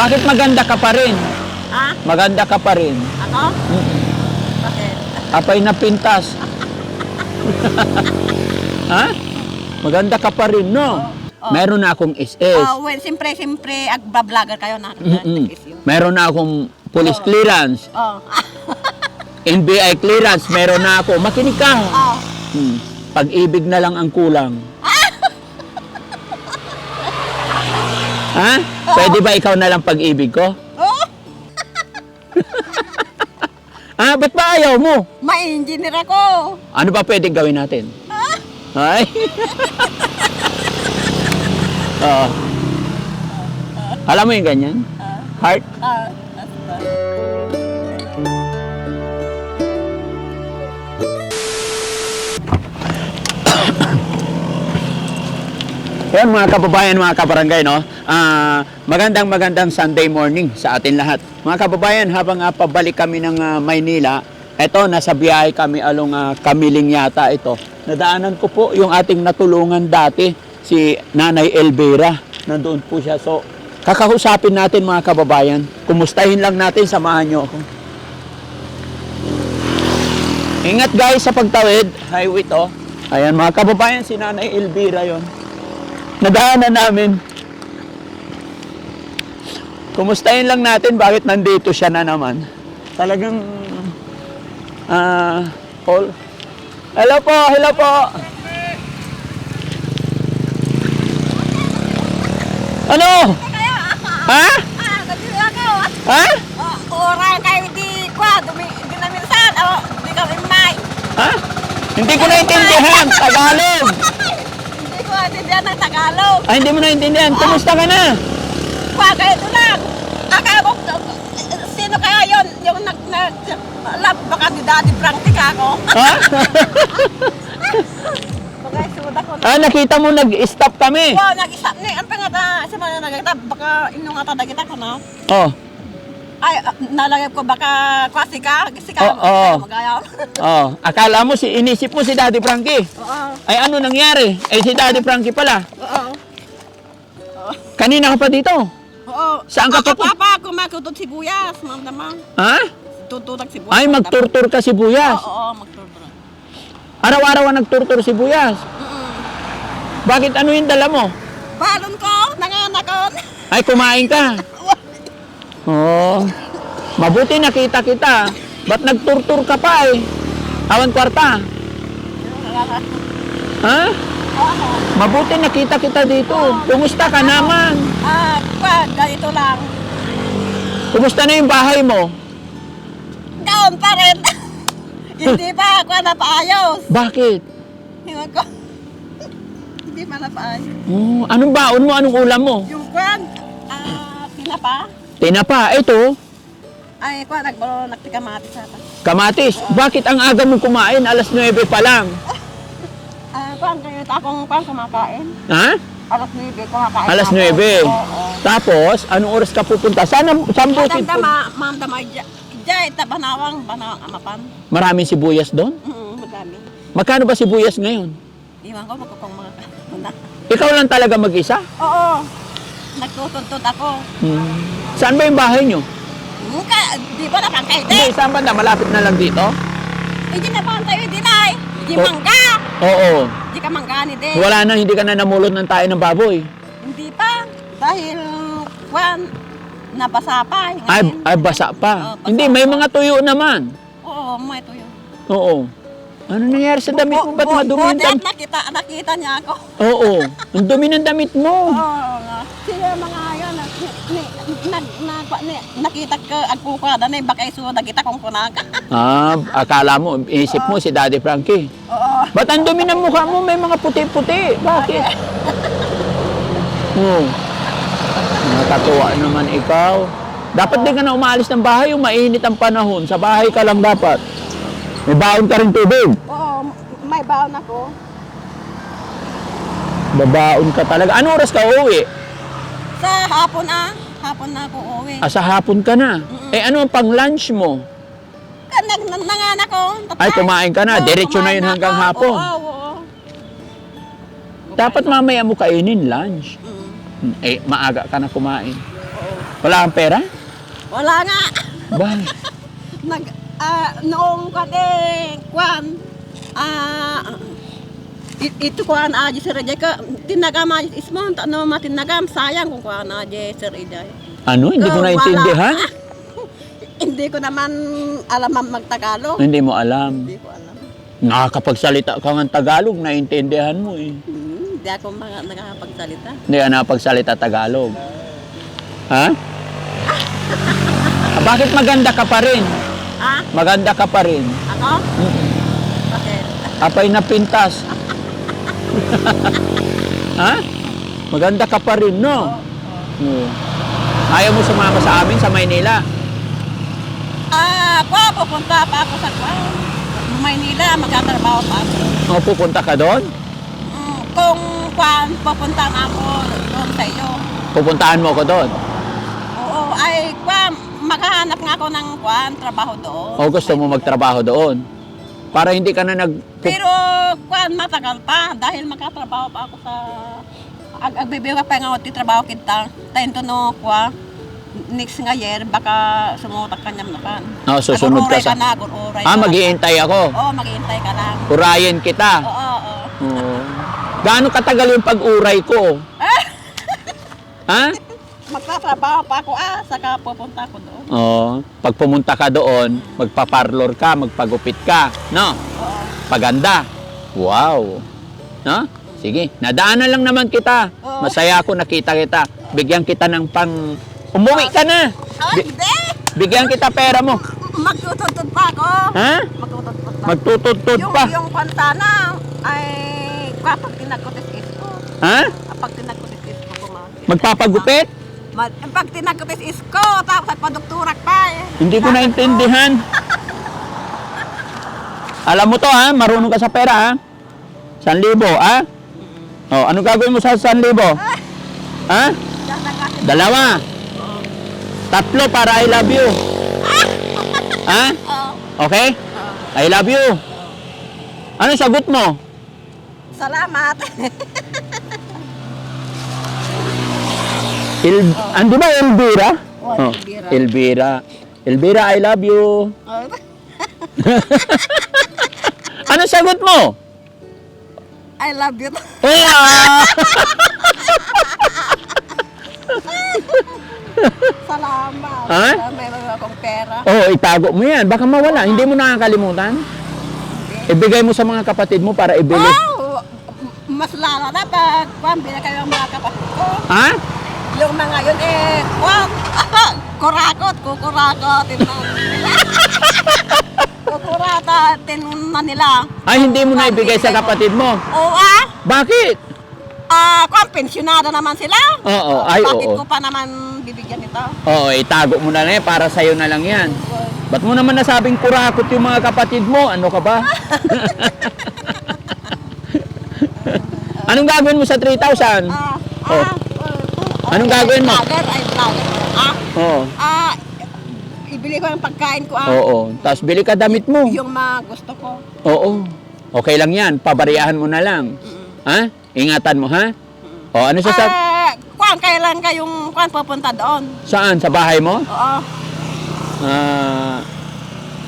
Bakit maganda ka pa rin? Ha? Maganda ka pa rin. Ako? Bakit? Apay na pintas. ha? Maganda ka pa rin, no? Oo. Meron na akong SS. Oh, well, siyempre, siyempre, agbablogger kayo na. Mm-mm. Meron na akong police Oo. clearance. Oh. NBI clearance. Meron na ako. Makinig ka. Oh. Hmm. Pag-ibig na lang ang kulang. Ha? Pwede ba ikaw na lang pag-ibig ko? Oh, Ah, ba't ba ayaw mo? may engineer ako. Ano ba pwedeng gawin natin? Ay? Oo. Alam mo yung ganyan? Heart? Ah, Yan mga kababayan, mga kabarangay, no? Ah, magandang magandang Sunday morning sa atin lahat. Mga kababayan, habang ah, pabalik kami ng ah, Maynila, eto, nasa biyahe kami along ah, Kamiling yata ito. Nadaanan ko po yung ating natulungan dati, si Nanay Elvira. Nandoon po siya. So, kakausapin natin mga kababayan. Kumustahin lang natin, samahan nyo ako. Ingat guys sa pagtawid. Highway to. Ayan mga kababayan, si Nanay Elvira yon nadaanan namin. Kumustahin lang natin bakit nandito siya na naman. Talagang ah all Hello po, hello po. Ano? Ha? Ha? Orang kayo di kwa, dumi, di na minsan. Oh, di ka may. Ha? Hindi ko naintindihan. Tagalog. Naintindihan ng Tagalog. Ay, hindi mo naintindihan. Kumusta ka na? Kwa, kayo ito lang. Akala ko, sino kaya yon yung nag, nag, alam, baka di Daddy Frankie ka ako. Ha? Baka isuda ko. ah, nakita mo nag-stop kami. Wow, nag-isap ni, ang pangata, sa mga nagagita, baka inyong nga tadagita ko na. Oh. Ay, ah, nalagay ko baka kwasi ka, gisi ka, oo. magaya. Oh, akala mo si inisip mo si Daddy Frankie. Oo, Ay ano nangyari? Eh si Daddy Frankie pala. oo. Kanina ka pa dito. Oo. Saan ka Ako, papu- Papa, kumakutod sibuyas, mamdama. Ha? Tututag sibuyas. Ay magturtur ka si Buyas. Oo, oo, magturtur. Araw-araw ang nagturtur si Buyas. Mm-mm. Bakit ano yung dala mo? Balon ko, nanganak ko. Ay kumain ka. Oh. Mabuti nakita kita. Ba't nagturtur ka pa eh? Awan kwarta. Ha? Mabuti nakita kita dito. Kumusta ka naman? Ah, kwa, ganito lang. Kumusta na yung bahay mo? Kaon pa rin. Hindi pa ako napaayos. Bakit? Hingan ko. Hindi pa napaayos. Oh, anong baon mo? Anong ulam mo? Yung kwan, ah, pinapa. Tinapa. Ito, Ay, kwan, nagbalo, nagtikamati sa atin. kamatis. Bakit ang aga mong kumain? Alas 9 pa lang. Ah, kwan, kayo, akong kwan, kumakain. Ha? Alas 9, kumakain. Alas ako. 9. Oo. Tapos, anong oras ka pupunta? Sana, saan bukid po? Madamdama, mamdama, jay, tabanawang, banawang amapan. Maraming sibuyas doon? Mm, madami. Magkano ba sibuyas ngayon? Iwan ko, magkukong mga. Ikaw lang talaga mag-isa? Oo. Nagtutuntut ako. Hmm. Saan ba yung bahay nyo? Mukha, di ba naman kayo, Hindi, di? saan ba na? Malapit na lang dito? Hindi na pa tayo, di na eh. Di Oh. mangga. Oo. Di ka mangga ni di. Wala na, hindi ka na namulot ng tayo ng baboy. Hindi pa. Dahil, kwan, nabasa pa. eh, Ay, ay basa pa. basa Hindi, may mga tuyo naman. Oo, may tuyo. Oo. Ano nangyari sa damit mo? Ba't madumi buti damit? nakita, nakita niya ako. Oo. Ang dumi ng damit mo. Oo nga. Sila mga yan, na, ni, na, na, ni, nakita ka, ako ka, na baka iso, nakita kong kunaka. Ah, akala mo, inisip mo si Daddy Frankie. Oo. Ba't ang dumi ng mukha mo? May mga puti-puti. Bakit? Oo. Nakatuwa naman ikaw. Dapat din ka na umalis ng bahay yung mainit ang panahon. Sa bahay ka lang dapat. May baon ka rin tubig. Oo, may baon ako. Babaon ka talaga. Ano oras ka uuwi? Sa hapon ah, hapon na ako uwi. Ah, sa hapon ka na. Eh ano ang pang lunch mo? Nag, nang, nanganak ko. Ay, kumain ka na. Oo, Diretso na kumain yun hanggang ako. hapon. Oo, oo. Dapat mamaya mo kainin lunch. Mm. Hmm, Eh, maaga ka na kumain. Wala kang pera? Wala nga. Ba? Nag, ah, noong kate, kwan, ah, it, ito kwan, aja si Rejay ka, tinagam aja ismon, ano matinagam, sayang kung kwan aja si Rejay. Ano? Hindi ko Oh, naintindihan. wala. Hindi ko naman alam ang magtagalog. Hindi mo alam. Hindi ko alam. Nakakapagsalita ka ng Tagalog, naintindihan mo eh. Hmm, Hindi ako mga nakakapagsalita. Hindi ka nakapagsalita Tagalog. Ha? Ah, Bakit maganda ka pa rin? Ah, Maganda ka pa rin. ako? Bakit? Apay na pintas. Ha? Maganda ka pa rin, no? Oo. Ayaw mo sumama sa amin sa Maynila? Ah, kwa, pupunta pa ako sa kwa. Maynila, magtatrabaho pa ako. O pupunta ka doon? Mm, kung kwan, pupunta na ako doon sa iyo. Pupuntahan mo ko doon? Oo, ay kwan, maghahanap nga ako ng kwan, trabaho doon. O gusto mo magtrabaho doon? Para hindi ka na nag... Pero kwan, matagal pa dahil magkatrabaho pa ako sa... Ag agbibiyo ka pa nga ti trabaho kita. Tayo no kwa. Next nga year, baka sumutak ka niyam na kan. Oh, susunod ka sa... ka na, agururay Ah, ka. maghihintay ako. Oo, maghihintay ka lang. Urayin kita. Oo, oo. Oo. Gaano katagal yung pag-uray ko? Ah, Ha? Magtatrabaho pa ako ah, saka pupunta ako doon. Oo. Pag pumunta ka doon, magpa-parlor ka, magpagupit ka. No? Oo. Paganda. Wow. No? Sige, nadaanan lang naman kita. Oo. Masaya ako nakita kita. Bigyan kita ng pang... Umuwi ka na. Ah, Bi- hindi! bigyan kita pera mo. Magtututod pa ako. Ha? Magtututod pa. Magtututod yung, pa. Yung pantana ay kapag tinagkotis isko. Ha? Kapag tinagkotis isko kumain. Magpapagupit? Mag, pag tinagkotis isko, tapos ay padukturak pa eh. Hindi ko naintindihan. Alam mo to ha, marunong ka sa pera ha. San libo, ha? Oh, ano gagawin mo sa san libo? Ha? Dalawa. Tatlo para I love you. Ha? Okay? I love you. Ano sagot mo? Salamat. Il, ando ba Elvira? Oh, Elvira. Elvira. Elvira, I love you. Ano sagot mo? I love you. Ah! Salamat. Ha? Meron akong pera. Oo, itago mo yan. Baka mawala. Hindi mo nakakalimutan. Ibigay mo sa mga kapatid mo para ibili. Wow! Mas lala na pag pambili kayo ang mga kapatid ko. Ha? Yung mga yun eh, wow! Kurakot, kukurakot. Kukuratatin na nila. Ay, hindi mo na ibigay sa kapatid mo. Oo ah! Bakit? Ah, kung pensyonada naman sila. Oo, ay, Bakit oo. ko pa naman bibigyan ito? Oo, itago mo na lang yan. Para sa'yo na lang yan. Ba't mo naman nasabing kurakot yung mga kapatid mo? Ano ka ba? Anong gagawin mo sa 3,000? Ah, Oh. Anong gagawin mo? Vlogger, ay vlogger. Ah, Oo. ah, ibili ko yung pagkain ko ah. Oo. Tapos bili ka damit mo. Yung mga gusto ko. Oo. Okay lang yan. Pabariyahan mo na lang. Ha? Ingatan mo, ha? O, ano sa Ah, kuan kailan kayong kuan pupunta doon? Saan? Sa bahay mo? Oo. Ah,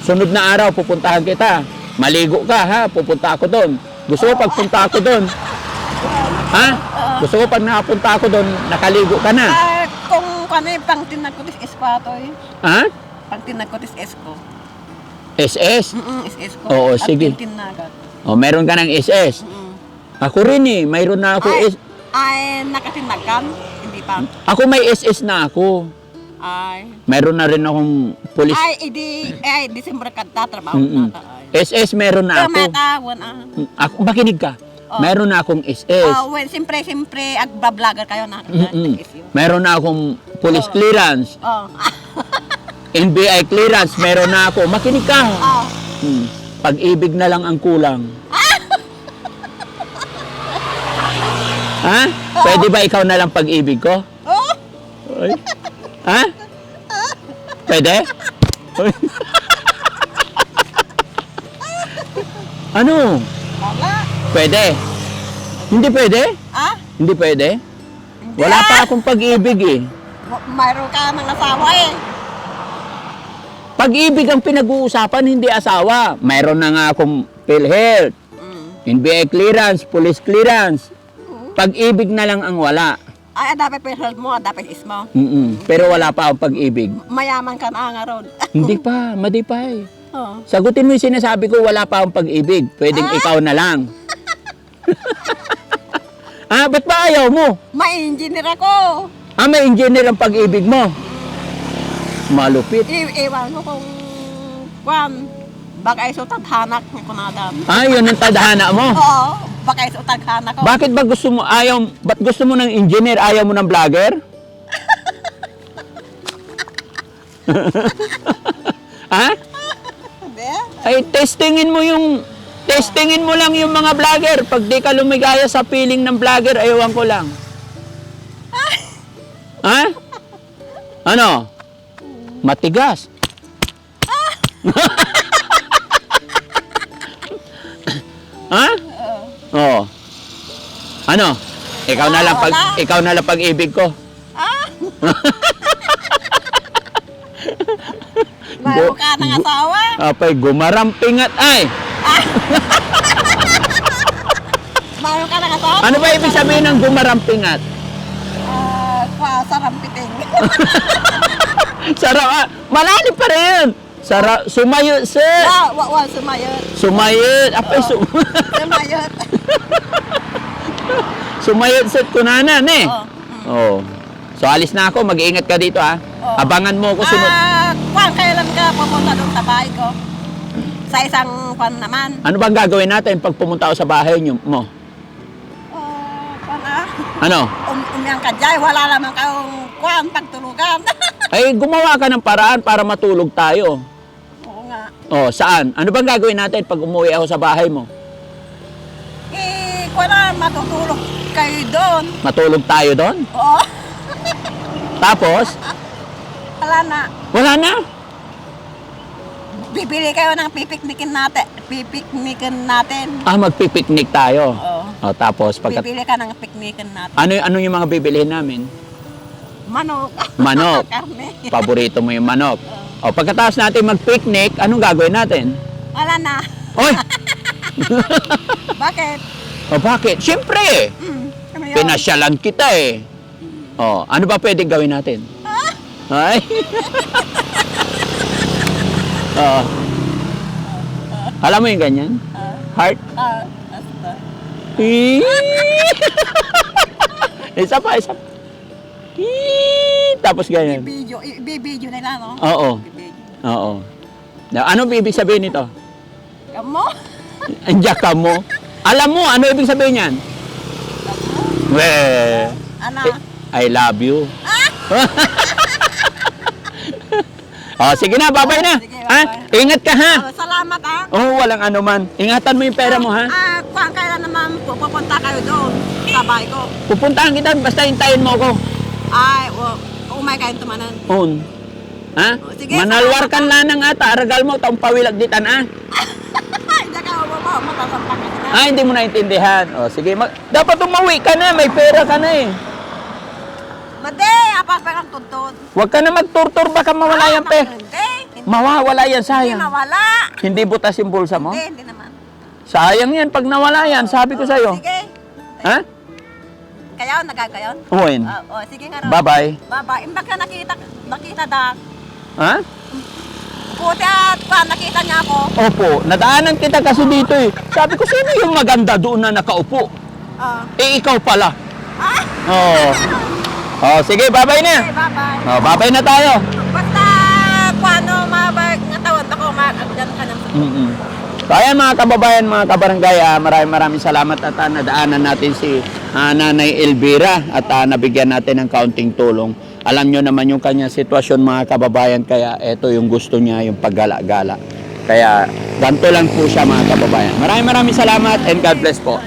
sunod na araw, pupuntahan kita. Maligo ka, ha? Pupunta ako doon. Gusto ko pagpunta ako doon. Ha? Gusto ko pag nakapunta ako doon, nakaligo ka na. Ah, kung kuan eh, pang tinagkotis esko ato eh. Ha? Pang tinagkotis esko. SS? Mm is esko. Oo, At sige. tinagat. O, meron ka ng SS. Mm. Ako rin eh. Mayroon na ako Ay, S- ay nakatinagan? Hindi pa. Ako may SS na ako. Ay. Mayroon na rin akong police. Ay, idi, ay, December ka tatrabaho Mm-mm. na ta. Ay. SS meron na ako. Tumatawan ah. Ako, makinig ka. Oh. Meron na akong SS. Oh, well, siyempre, siyempre, ag-vlogger kayo na. Nag-issue. Meron na akong police Oh. clearance. Oh. NBI clearance. Meron na ako. Makinig ka. oh. Hmm. Pag-ibig na lang ang kulang. ha? Pwede ba ikaw na lang pag-ibig ko? Oh. Ay. Ha? Pwede? Ano? Wala. Pwede? Hindi pwede? Ah? Hindi pwede? Hindi Wala ah. pa akong pag-ibig eh. mayroon ka ng asawa eh. Pag-ibig ang pinag-uusapan, hindi asawa. Mayroon na nga akong PhilHealth, Mm. NBI clearance, police clearance. Pag-ibig na lang ang wala. Ay, dapat personal mo, dapat is mo. Mm-mm. Pero wala pa akong pag-ibig. Mayaman ka na nga ron. hindi pa, madipay. oh. Sagutin mo yung sinasabi ko, wala pa akong pag-ibig. Pwedeng ikaw na lang. Ah, ba't ba ayaw mo? May engineer ako. Ah, may engineer ang pag-ibig mo. Malupit. I- iwan ko kung kwan. Baka iso tadhanak ni kunadam. Ah, yun ang tadhana mo. Oo, baka iso tadhana ko. Bakit ba gusto mo, ayaw, ba't gusto mo ng engineer, ayaw mo ng vlogger? ha? Hindi. Ay, testingin mo yung, testingin mo lang yung mga vlogger. Pag di ka lumigaya sa feeling ng vlogger, ayawan ko lang. ha? Ano? Matigas. ha? Oo. Ano? Ikaw na lang pag ikaw na lang pag-ibig ko. Ah! Mayroon ka ng asawa. Apay gumarampingat ay. Mayroon ka ng asawa. Ano ba ibig sabihin ng gumarampingat? Ah, kwa, sarampiting. Sara, ah, malalim pa rin. Sara, sumayo, sir. Wa, wa, wa, sumayot. Sumayot. Apay, sum Sumayot. sumayot, sir. Kunanan eh. Oh. Oh. So, alis na ako. Mag-iingat ka dito, ha? Oo. Abangan mo ako sunod. Ah, kwan, kailan ka pupunta doon sa bahay ko? Sa isang kwan naman. Ano bang gagawin natin pag pumunta ako sa bahay niyo mo? Oh, kwan ah. Ano? Um, umiyang ka dyan, wala naman kang kwan, pagtulugan. Ay, gumawa ka ng paraan para matulog tayo. Oo nga. Oh, saan? Ano bang gagawin natin pag umuwi ako sa bahay mo? Eh, kwan na, matutulog kayo doon. Matulog tayo doon? Oo. Tapos, Wala na. wala na. Bibili kayo ng pipiknikin natin. Pipiknikin natin. Ah, magpipiknik tayo. Oo. Oh, tapos, pagka... Bibili ka ng piknikin natin. Ano, ano yung mga bibilihin namin? Manok. Manok. Karne. Paborito mo yung manok. O, pagkatapos natin mag-picnic, anong gagawin natin? Wala na. Oy! Bakit? o, bakit? Siyempre, kami yun. pinasyalan kita eh. O, ano ba pwedeng gawin natin? Ay! Oo. Alam mo yung ganyan? Heart? Ah, basta. Eee! isa pa, isa pa. Tapos ganyan. Ibibidyo, ibibidyo nila, no? Oo. Ibibidyo. Oo. Na- Ano ibig sabihin nito? Kamo? Andiyak ka mo. Alam mo, ano ibig sabihin niyan? Weh, Ano? I love you. oh, sige na, babay na. Ha? Ingat ka ha. Oh, salamat, ah. Oh, walang ano man. Ingatan mo yung pera mo ha. Ah, kung kailan naman pupunta kayo doon sa bahay ko. Pupuntahan kita, basta hintayin mo ako. Ay, oh, umay kayo tumanan. On. Ha? Oh, sige, Manalwar kan na ng ata, aragal mo, taong pawilag ditan ah. Na. Ah, hindi mo naintindihan. O, sige. Mag- dapat umuwi ka na, may pera ka na eh. Made, apas pa kang tuntun. Huwag ka na magturtur, baka mawala yung pera. Hindi, Mawawala yan, hindi sayang. mawala. Hindi butas yung bulsa mo? Hindi, hindi naman. Sayang yan, pag nawala yan, sabi ko sa'yo. Sige. Ha? Kayaw, nagagayon? Uwin. Ah, oh, sige nga raw. Bye-bye. Bye-bye. Imbak ka nakita, nakita da. Ha? Buti at pa, nakita niya ako. Opo, nadaanan kita kasi dito eh. Sabi ko, sino yung maganda doon na nakaupo? Ah. Eh, ikaw pala. Ah, Oo. Oh, sige, bye-bye na. okay, bye-bye. Oh, bye-bye na tayo. Basta, tawad ako, mag-agdan ka ng mm So mga kababayan, mga kabarangay, ah, maraming maraming salamat at ah, nadaanan natin si ah, Nanay Elvira at ah, nabigyan natin ng kaunting tulong. Alam nyo naman yung kanyang sitwasyon mga kababayan, kaya ito yung gusto niya, yung paggala-gala. Kaya ganito lang po siya mga kababayan. Maraming maraming salamat and God bless po.